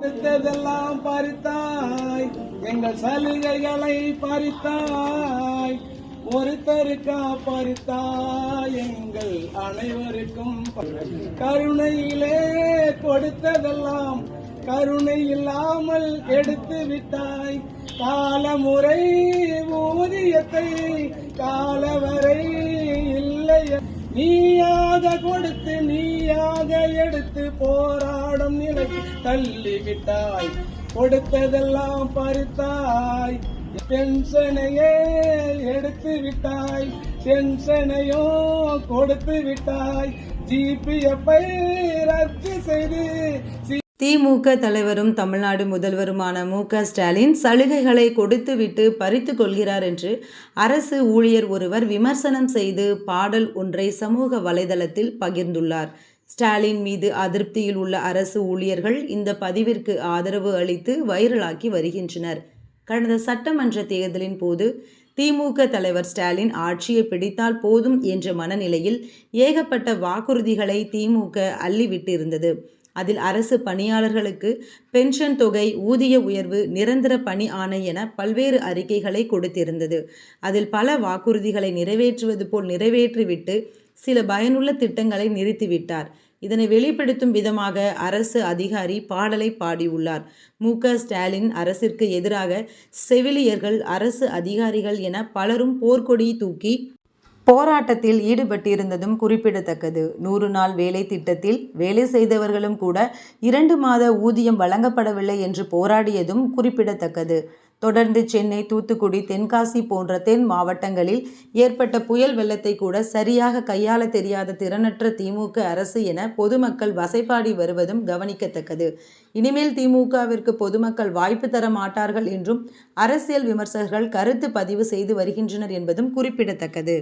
கொடுத்ததெல்லாம் பறித்தாய் எங்கள் சலுகைகளை பறித்தாய். ஒருத்தருக்கா பறித்தாய். எங்கள் அனைவருக்கும் கருணையிலே கொடுத்ததெல்லாம் கருணை இல்லாமல் எடுத்து விட்டாய். காலமுறை ஊதியத்தை காலவரை இல்லை நீயாக கொடுத்து நீயாக எடுத்து போராடும் நிலைக்கு தள்ளிவிட்டாய். கொடுத்ததெல்லாம் பறித்தாய். பென்ஷனையே எடுத்து விட்டாய் டென்ஷனையோ கொடுத்து விட்டாய் ஜிபிஎஃப்ஐ ரத்து செய்து திமுக தலைவரும் தமிழ்நாடு முதல்வருமான மு க ஸ்டாலின் சலுகைகளை கொடுத்துவிட்டு பறித்து கொள்கிறார் என்று அரசு ஊழியர் ஒருவர் விமர்சனம் செய்து பாடல் ஒன்றை சமூக வலைதளத்தில் பகிர்ந்துள்ளார். ஸ்டாலின் மீது அதிருப்தியில் உள்ள அரசு ஊழியர்கள் இந்த பதிவிற்கு ஆதரவு அளித்து வைரலாக்கி வருகின்றனர். கடந்த சட்டமன்ற தேர்தலின் போது திமுக தலைவர் ஸ்டாலின் ஆட்சியை பிடித்தால் போதும் என்ற மனநிலையில் ஏகப்பட்ட வாக்குறுதிகளை திமுக அள்ளிவிட்டிருந்தது. அதில் அரசு பணியாளர்களுக்கு பென்ஷன் தொகை ஊதிய உயர்வு நிரந்தர பணி ஆணை என பல்வேறு அறிக்கைகளை கொடுத்திருந்தது. அதில் பல வாக்குறுதிகளை நிறைவேற்றுவது போல் நிறைவேற்றிவிட்டு சில பயனுள்ள திட்டங்களை நிறுத்திவிட்டார். இதனை வெளிப்படுத்தும் விதமாக அரசு அதிகாரி பாடலை பாடியுள்ளார். மு. ஸ்டாலின் அரசிற்கு எதிராக செவிலியர்கள் அரசு அதிகாரிகள் என பலரும் போர்க்கொடி தூக்கி போராட்டத்தில் ஈடுபட்டிருந்ததும் குறிப்பிடத்தக்கது. நூறு நாள் வேலை திட்டத்தில் வேலை செய்தவர்களும் கூட இரண்டு மாத ஊதியம் வழங்கப்படவில்லை என்று போராடியதும் குறிப்பிடத்தக்கது. தொடர்ந்து சென்னை தூத்துக்குடி தென்காசி போன்ற தென் மாவட்டங்களில் ஏற்பட்ட புயல் வெள்ளத்தை கூட சரியாக கையாள தெரியாத திறனற்ற திமுக அரசு என பொதுமக்கள் வசைபாடி வருவதும் கவனிக்கத்தக்கது. இனிமேல் திமுகவிற்கு பொதுமக்கள் வாய்ப்பு தர மாட்டார்கள் என்றும் அரசியல் விமர்சகர்கள் கருத்து பதிவு செய்து வருகின்றனர் என்பதும் குறிப்பிடத்தக்கது.